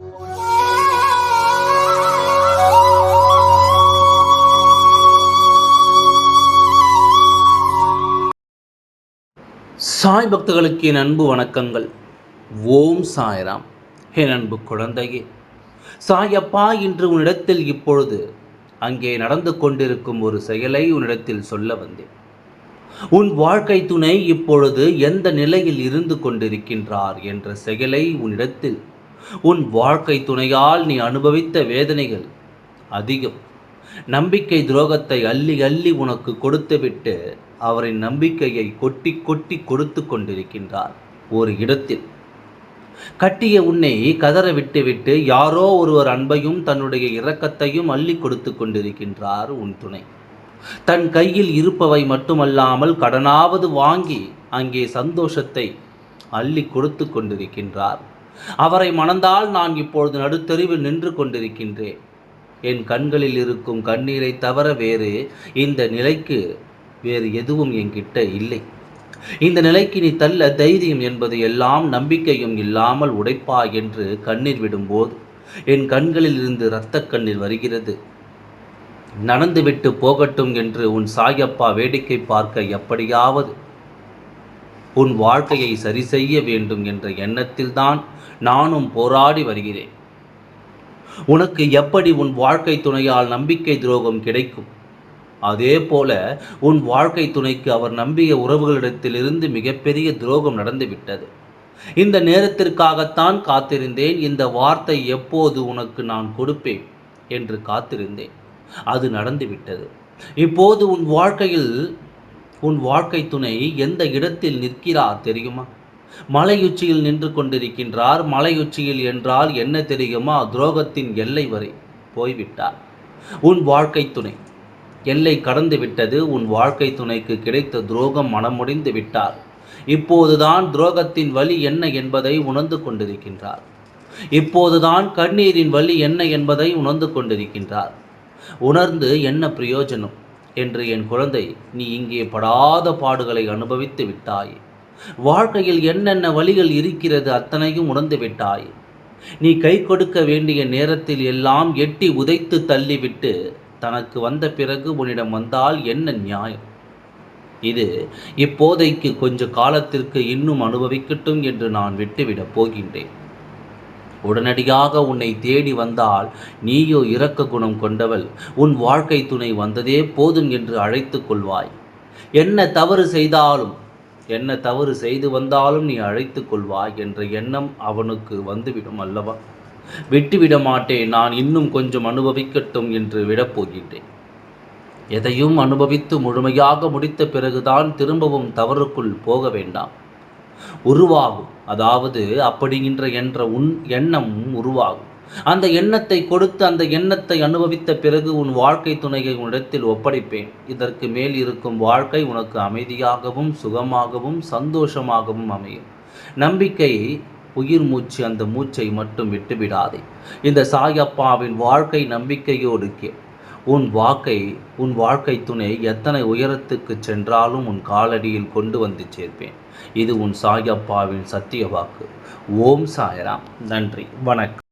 சாய் பக்தர்களுக்கு என் அன்பு வணக்கங்கள். ஓம் சாய்ராம். என் அன்பு குழந்தையே சாயப்பா இன்று உன்னிடத்தில் இப்பொழுது அங்கே நடந்து கொண்டிருக்கும் ஒரு செயலை உன்னிடத்தில் சொல்ல வந்தேன். உன் வாழ்க்கை துணை இப்பொழுது எந்த நிலையில் இருந்து கொண்டிருக்கின்றார் என்ற செயலை உன்னிடத்தில் உன் வாழ்க்கை துணையால் நீ அனுபவித்த வேதனைகள் அதிகம். நம்பிக்கை துரோகத்தை அள்ளி அள்ளி உனக்கு கொடுத்துவிட்டு அவரின் நம்பிக்கையை கொட்டி கொட்டி கொடுத்து கொண்டிருக்கின்றார் ஒரு இடத்தில். கட்டிய உன்னை கதற விட்டுவிட்டு யாரோ ஒருவர் அன்பையும் தன்னுடைய இரக்கத்தையும் அள்ளி கொடுத்து கொண்டிருக்கின்றார் உன் துணை. தன் கையில் இருப்பவை மட்டுமல்லாமல் கடனாவது வாங்கி அங்கே சந்தோஷத்தை அள்ளி கொடுத்து கொண்டிருக்கின்றார். அவரை மணந்தால் நான் இப்பொழுது நடுத்தெருவில் நின்று கொண்டிருக்கின்றேன். என் கண்களில் இருக்கும் கண்ணீரை தவிர வேறு இந்த நிலைக்கு வேறு எதுவும் என்கிட்ட இல்லை. இந்த நிலைக்கு நீ தள்ள தைரியம் என்பது எல்லாம் நம்பிக்கையும் இல்லாமல் உடைப்பா என்று கண்ணீர் விடும்போது என் கண்களில் இருந்து இரத்த கண்ணீர் வருகிறது. நடந்துவிட்டு போகட்டும் என்று உன் சாயப்பா வேடிக்கை பார்க்க எப்படியாவது உன் வாழ்க்கையை சரி செய்ய வேண்டும் என்ற எண்ணத்தில்தான் நானும் போராடி வருகிறேன். உனக்கு எப்படி உன் வாழ்க்கை துணையால் நம்பிக்கை துரோகம் கிடைக்கும்? அதே போல உன் வாழ்க்கை துணைக்கு அவர் நம்பிய உறவுகளிடத்திலிருந்து மிகப்பெரிய துரோகம் நடந்துவிட்டது. இந்த நேரத்திற்காகத்தான் காத்திருந்தேன். இந்த வார்த்தை எப்போது உனக்கு நான் கொடுப்பேன் என்று காத்திருந்தேன். அது நடந்துவிட்டது. இப்போது உன் வாழ்க்கையில் உன் வாழ்க்கை துணை எந்த இடத்தில் நிற்கிறார் தெரியுமா? மலையுச்சியில் நின்று கொண்டிருக்கின்றார். மலையுச்சியில் என்றால் என்ன தெரியுமா? துரோகத்தின் எல்லை வரை போய்விட்டார். உன் வாழ்க்கை துணை. எல்லை கடந்து விட்டது உன் வாழ்க்கை துணைக்கு கிடைத்த துரோகம் மனமுடிந்து விட்டார். இப்போதுதான் துரோகத்தின் வழி என்ன என்பதை உணர்ந்து கொண்டிருக்கின்றார். இப்போதுதான் கண்ணீரின் வழி என்ன என்பதை உணர்ந்து கொண்டிருக்கின்றார். உணர்ந்து என்ன பிரயோஜனம்? என்று என் குழந்தை நீ இங்கே படாத பாடுகளை அனுபவித்து விட்டாய். வாழ்க்கையில் என்னென்ன வழிகள் இருக்கிறது அத்தனையும் உணர்ந்து விட்டாய். நீ கை கொடுக்க வேண்டிய நேரத்தில் எல்லாம் எட்டி உதைத்து தள்ளிவிட்டு தனக்கு வந்த பிறகு உன்னிடம் வந்தால் என்ன நியாயம்? இது இப்போதைக்கு கொஞ்ச காலத்திற்கு இன்னும் அனுபவிக்கட்டும் என்று நான் விட்டுவிடப் போகின்றேன். உடனடியாக உன்னை தேடி வந்தால் நீயோ இரக்க குணம் கொண்டவள். உன் வாழ்க்கை துணை வந்ததே போதும் என்று அழைத்து கொள்வாய். என்ன தவறு செய்தாலும் என்ன தவறு செய்து வந்தாலும் நீ அழைத்து கொள்வாய் என்ற எண்ணம் அவனுக்கு வந்துவிடும் அல்லவா? விட்டுவிட மாட்டேன் நான் இன்னும் கொஞ்சம் அனுபவிக்கட்டும் என்று விடப்போகின்றேன். எதையும் அனுபவித்து முழுமையாக முடித்த பிறகுதான் திரும்பவும் தவறுக்குள் போக வேண்டாம். உருவாகும். அதாவது அப்படிங்கின்ற என்ற உன் எண்ணம் உருவாகும். அந்த எண்ணத்தை கொடுத்து அந்த எண்ணத்தை அனுபவித்த பிறகு உன் வாழ்க்கை துணையை உன்னிடத்தில் ஒப்படைப்பேன். இதற்கு மேல் இருக்கும் வாழ்க்கை உனக்கு அமைதியாகவும் சுகமாகவும் சந்தோஷமாகவும் அமையும். நம்பிக்கை உயிர் மூச்சு அந்த மூச்சை மட்டும் விட்டுவிடாதே. இந்த சாயப்பாவின் வாழ்க்கை நம்பிக்கையோடு கே உன் வாக்கை உன் வாழ்க்கை துணை எத்தனை உயரத்துக்கு சென்றாலும் உன் காலடியில் கொண்டு வந்து சேர்ப்பேன். இது உன் சாயப்பாவின் சத்திய வாக்கு. ஓம் சாயராம். நன்றி. வணக்கம்.